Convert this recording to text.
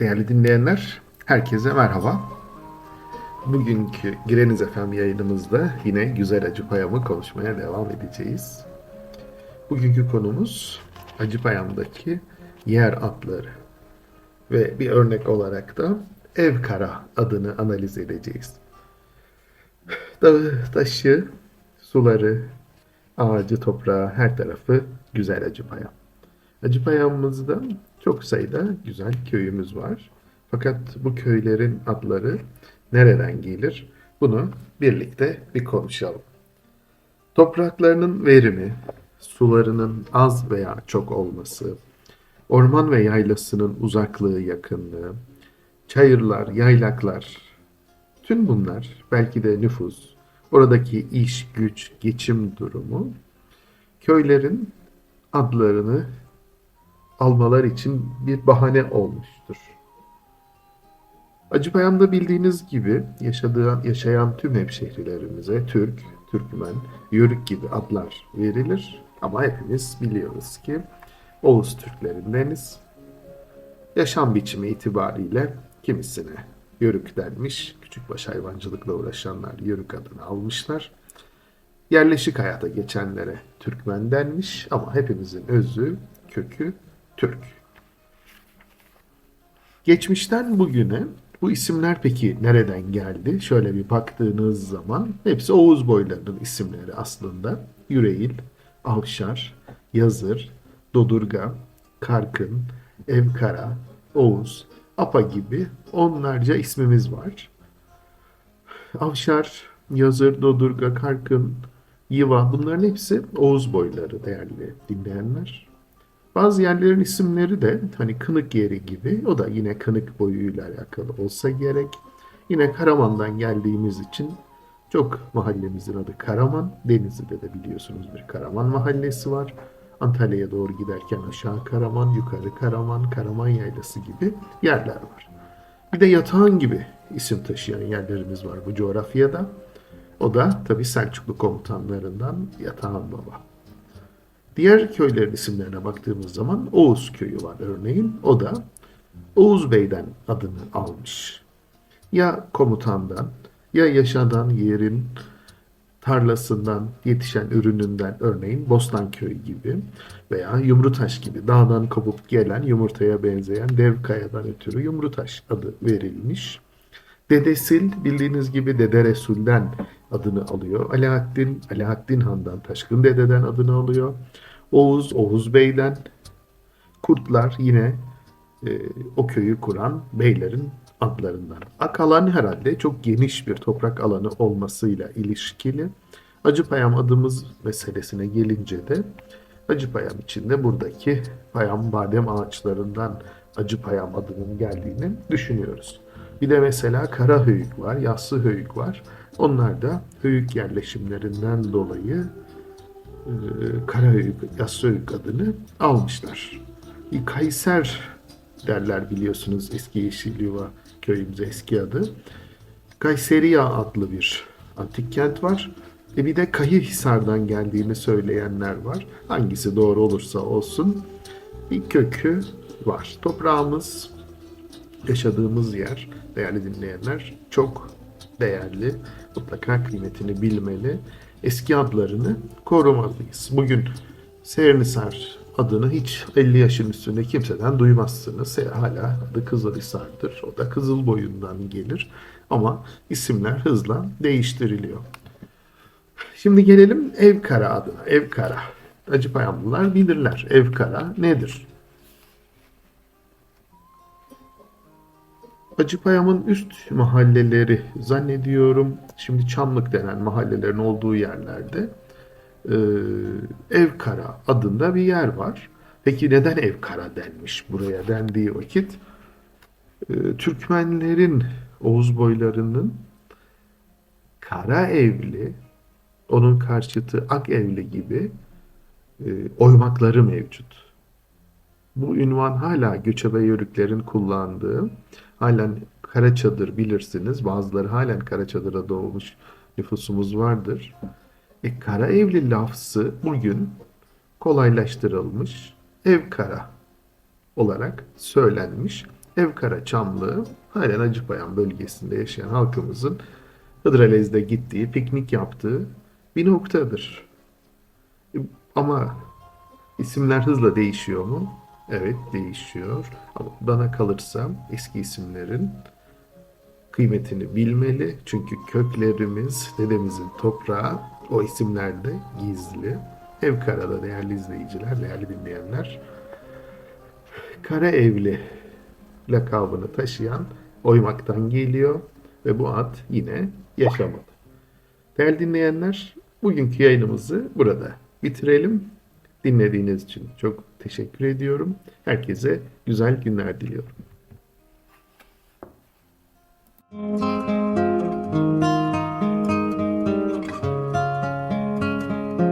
Değerli dinleyenler, herkese merhaba. Bugünkü Gireniz FM yayınımızda yine Güzel Acı Payam'ı konuşmaya devam edeceğiz. Bugünkü konumuz Acı Payam'daki yer adları. Ve bir örnek olarak da Ev Kara adını analiz edeceğiz. Dağı, taşı, suları, ağacı, toprağı, her tarafı güzel Acı Payam. Acıpayam'ımızda çok sayıda güzel köyümüz var. Fakat bu köylerin adları nereden gelir? Bunu birlikte bir konuşalım. Topraklarının verimi, sularının az veya çok olması, orman ve yaylasının uzaklığı, yakınlığı, çayırlar, yaylaklar, tüm bunlar belki de nüfus, oradaki iş, güç, geçim durumu köylerin adlarını almalar için bir bahane olmuştur. Acıpayam'da bildiğiniz gibi yaşadığı, yaşayan tüm hemşehrilerimize Türk, Türkmen, Yörük gibi adlar verilir. Ama hepimiz biliyoruz ki Oğuz Türklerindeniz. Yaşam biçimi itibariyle kimisine Yörük denmiş, küçükbaş hayvancılıkla uğraşanlar Yörük adını almışlar. Yerleşik hayata geçenlere Türkmen denmiş ama hepimizin özü, kökü Türk. Geçmişten bugüne bu isimler peki nereden geldi? Şöyle bir baktığınız zaman hepsi Oğuz boylarının isimleri aslında. Yüreğil, Avşar, Yazır, Dodurga, Karkın, Evkara, Oğuz, Apa gibi onlarca ismimiz var. Avşar, Yazır, Dodurga, Karkın, Yiva bunların hepsi Oğuz boyları değerli dinleyenler. Bazı yerlerin isimleri de hani Kınık yeri gibi o da yine Kınık boyuyla alakalı olsa gerek. Yine Karaman'dan geldiğimiz için çok mahallemizin adı Karaman. Denizli'de de biliyorsunuz bir Karaman mahallesi var. Antalya'ya doğru giderken aşağı Karaman, yukarı Karaman, Karaman Yaylası gibi yerler var. Bir de Yatağan gibi isim taşıyan yerlerimiz var bu coğrafyada. O da tabii Selçuklu komutanlarından Yatağan Baba. Diğer köylerin isimlerine baktığımız zaman Oğuz köyü var örneğin. O da Oğuz Bey'den adını almış. Ya komutandan ya yaşadan yerin tarlasından yetişen ürününden örneğin Bostanköy gibi veya Yumrutaş gibi dağdan kopup gelen yumurtaya benzeyen dev kayadan ötürü Yumrutaş adı verilmiş. Dedesil bildiğiniz gibi Dede Resul'den adını alıyor. Alaaddin, Alaaddin Han'dan Taşkın Dede'den adını alıyor. Oğuz, Oğuz Bey'den. Kurtlar yine e, o köyü kuran beylerin adlarından. Akalan herhalde çok geniş bir toprak alanı olmasıyla ilişkili. Acıpayam adımız meselesine gelince de Acıpayam içinde buradaki payam badem ağaçlarından Acıpayam adının geldiğini düşünüyoruz. Bir de mesela Karahöyük var, Yassı Höyük var. Onlar da höyük yerleşimlerinden dolayı e, Karahöyük, Yassıhöyük adını almışlar. Bir Kayser derler biliyorsunuz eski Yeşilyuva köyümüze eski adı. Kayseriya adlı bir antik kent var. E bir de Kayıhisar'dan geldiğini söyleyenler var. Hangisi doğru olursa olsun bir kökü var. Toprağımız, yaşadığımız yer değerli dinleyenler çok değerli. Mutlaka kıymetini bilmeli. Eski adlarını korumalıyız. Bugün Seyirnisar adını hiç 50 yaşın üstünde kimseden duymazsınız. E, Hala adı Kızılhisar'dır. O da Kızıl boyundan gelir. Ama isimler hızla değiştiriliyor. Şimdi gelelim Evkara adına. Evkara. Acıpayamlılar bilirler. Evkara nedir? Acıpayam'ın üst mahalleleri zannediyorum şimdi Çamlık denen mahallelerin olduğu yerlerde e, Evkara adında bir yer var. Peki neden Evkara denmiş buraya dendiği vakit e, Türkmenlerin Oğuz boylarının Kara Evli onun karşıtı Ak Evli gibi e, oymakları mevcut. Bu ünvan hala göçebe yörüklerin kullandığı, halen Karaçadır bilirsiniz. Bazıları halen Karaçadır'a doğmuş nüfusumuz vardır. E, kara evli lafzı bugün kolaylaştırılmış ev kara olarak söylenmiş. Evkara Çamlı, halen Acıpayam bölgesinde yaşayan halkımızın Hıdrellez'de gittiği, piknik yaptığı bir noktadır. E, Ama isimler hızla değişiyor mu? Evet değişiyor. Ama bana kalırsa eski isimlerin kıymetini bilmeli. Çünkü köklerimiz, dedemizin toprağı o isimlerde gizli. Evkara'da değerli izleyiciler, değerli dinleyenler, Kara Evli lakabını taşıyan Oymak'tan geliyor ve bu at yine yaşamadı. Değerli dinleyenler, bugünkü yayınımızı burada bitirelim. Dinlediğiniz için çok teşekkür ediyorum. Herkese güzel günler diliyorum.